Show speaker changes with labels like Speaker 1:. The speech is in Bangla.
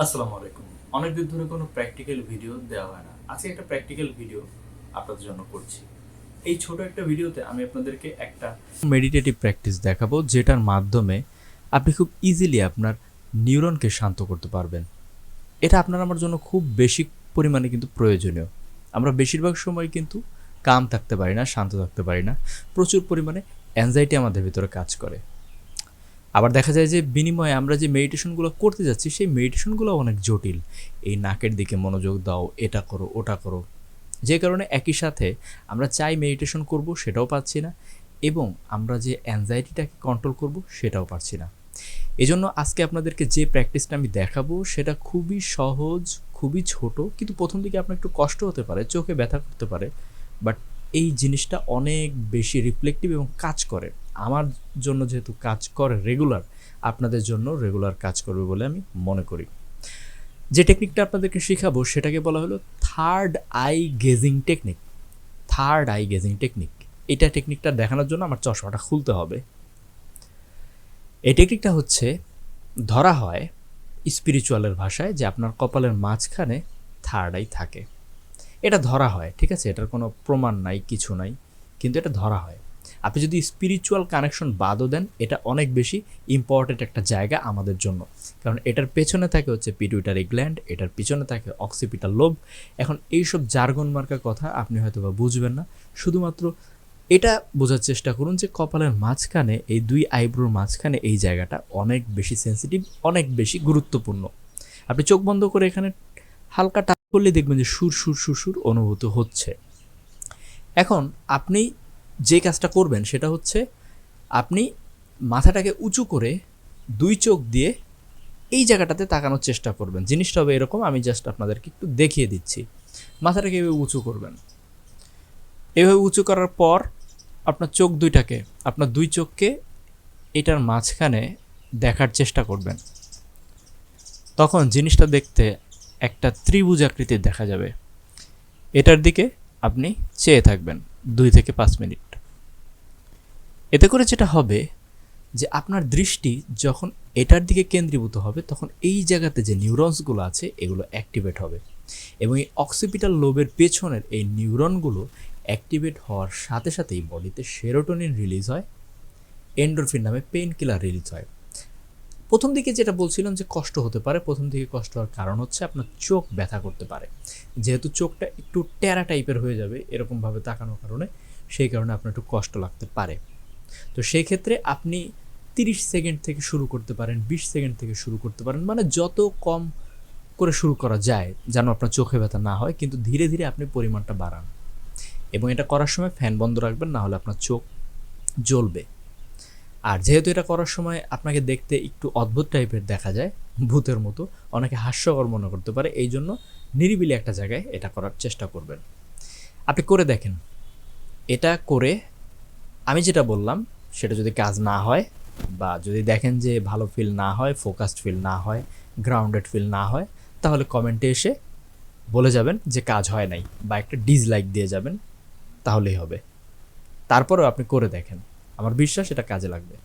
Speaker 1: আসসালামু আলাইকুম। অনেকদিন ধরে কোনো প্র্যাকটিক্যাল ভিডিও দেওয়া হয় না। আজকে একটা প্র্যাকটিক্যাল ভিডিও আপনাদের জন্য করছি। এই ছোট একটা ভিডিওতে আমি আপনাদেরকে একটা মেডিটেটিভ প্র্যাকটিস দেখাবো, যেটার মাধ্যমে আপনি খুব ইজিলি আপনার নিউরনকে শান্ত করতে পারবেন। এটা আপনার আমার জন্য খুব বেশি পরিমাণে কিন্তু প্রয়োজনীয়। আমরা বেশিরভাগ সময় কিন্তু কাম থাকতে পারি না, শান্ত থাকতে পারি না। প্রচুর পরিমাণে অ্যাংজাইটি আমাদের ভিতরে কাজ করে। আবার দেখা যায় যে বিনিময়ে আমরা যে মেডিটেশনগুলো করতে যাচ্ছি, সেই মেডিটেশনগুলো অনেক জটিল। এই নাকের দিকে মনোযোগ দাও, এটা করো, ওটা করো। যে কারণে একই সাথে আমরা চাই মেডিটেশন করব, সেটাও পাচ্ছি না এবং আমরা যে অ্যাংজাইটিটাকে কন্ট্রোল করব, সেটাও পারছি না। এজন্য আজকে আপনাদেরকে যে প্র্যাকটিসটা আমি দেখাবো, সেটা খুবই সহজ, খুবই ছোট, কিন্তু প্রথম দিকে আপনার একটু কষ্ট হতে পারে, চোখে ব্যথা করতে পারে বাট এই জিনিসটা অনেক বেশি রিফ্লেক্টিভ এবং কাজ করে। আমার জন্য যেহেতু কাজ করে রেগুলার আপনাদের জন্য রেগুলার কাজ করবে বলে আমি মনে করি। যে টেকনিকটা আপনাদেরকে শেখাবো, সেটাকে বলা হলো third eye gazing technique third eye gazing technique এটা টেকনিকটা দেখানোর জন্য আমার চশমাটা খুলতে হবে। এই টেকনিকটা হচ্ছে, ধরা হয় স্পিরিচুয়ালের ভাষায় যে আপনার কপালের মাঝখানে থার্ড আই থাকে। এটা ধরা হয়, ঠিক আছে? এটার কোনো প্রমাণ নাই, কিছু নাই, কিন্তু এটা ধরা হয়। আপনি যদি স্পিরিচুয়াল কানেকশন বাদও দেন, এটা অনেক বেশি ইম্পর্টেন্ট একটা জায়গা আমাদের জন্য। কারণ এটার পেছনে থাকে হচ্ছে পিটুইটারি গ্ল্যান্ড এটার পিছনে থাকে অক্সিপিটাল লোভ এখন এইসব জার্গন মার্কার কথা আপনি হয়তো বা বুঝবেন না। শুধুমাত্র এটা বোঝার চেষ্টা করুন যে কপালের মাঝখানে, এই দুই আইব্রোর মাঝখানে এই জায়গাটা অনেক বেশি সেন্সিটিভ অনেক বেশি গুরুত্বপূর্ণ। আপনি চোখ বন্ধ করে এখানে হালকা টাচ করলে দেখবেন যে সুর সুর সুর সুর অনুভূত হচ্ছে। এখন আপনি যে কাজটা করবেন সেটা হচ্ছে আপনি মাথাটাকে উঁচু করে দুই চোখ দিয়ে এই জায়গাটাতে তাকানোর চেষ্টা করবেন। জিনিসটা হবে এরকম, আমি জাস্ট আপনাদেরকে একটু দেখিয়ে দিচ্ছি। মাথাটাকে এভাবে উঁচু করবেন। এভাবে উঁচু করার পর আপনার চোখ দুইটাকে, আপনার দুই চোখকে এটার মাঝখানে দেখার চেষ্টা করবেন। তখন জিনিসটা দেখতে একটা ত্রিভুজ আকৃতির দেখা যাবে। এটার দিকে আপনি চেয়ে থাকবেন দুই থেকে পাঁচ মিনিট। এতে করে যেটা হবে যে আপনার দৃষ্টি যখন এটার দিকে কেন্দ্রীভূত হবে, তখন এই জায়গাতে যে নিউরনসগুলো আছে, এগুলো অ্যাক্টিভেট হবে। এবং এই অক্সিপিটাল লোবের পেছনের এই নিউরনগুলো অ্যাক্টিভেট হওয়ার সাথে সাথেই বডিতে সেরোটোনিন রিলিজ হয় এন্ডোরফিন নামে পেইন কিলার রিলিজ হয়। প্রথম দিকে যেটা বলছিলাম যে কষ্ট হতে পারে, প্রথম দিকে কষ্ট হওয়ার কারণ হচ্ছে আপনার চোখ ব্যথা করতে পারে। যেহেতু চোখটা একটু টেরা টাইপের হয়ে যাবে এরকমভাবে তাকানোর কারণে, সেই কারণে আপনার একটু কষ্ট লাগতে পারে। তো সেই ক্ষেত্রে আপনি তিরিশ সেকেন্ড থেকে শুরু করতে পারেন, বিশ সেকেন্ড থেকে শুরু করতে পারেন মানে যত কম করে শুরু করা যায় যেন আপনার চোখে ব্যথা না হয়, কিন্তু ধীরে ধীরে আপনি পরিমাণটা বাড়ান। এবং এটা করার সময় ফ্যান বন্ধ রাখবেন, না হলে আপনার চোখ জ্বলবে। আর যেহেতু এটা করার সময় আপনাকে দেখতে একটু অদ্ভুত টাইপের দেখা যায়, ভূতের মতো, অনেকে হাস্যকর মনে করতে পারে, এই জন্য নিরিবিলি একটা জায়গায় এটা করার চেষ্টা করবেন। আপনি করে দেখেন। এটা করে আমি যেটা বললাম, সেটা যদি কাজ না হয় বা যদি দেখেন যে ভালো ফিল না হয় ফোকাসড ফিল না হয় গ্রাউন্ডেড ফিল না হয়, তাহলে কমেন্টে এসে বলে যাবেন যে কাজ হয় নাই বা একটা ডিসলাইক দিয়ে যাবেন, তাহলেই হবে। তারপরেও আপনি করে দেখেন। আমার বিশ্বাস এটা কাজে লাগবে।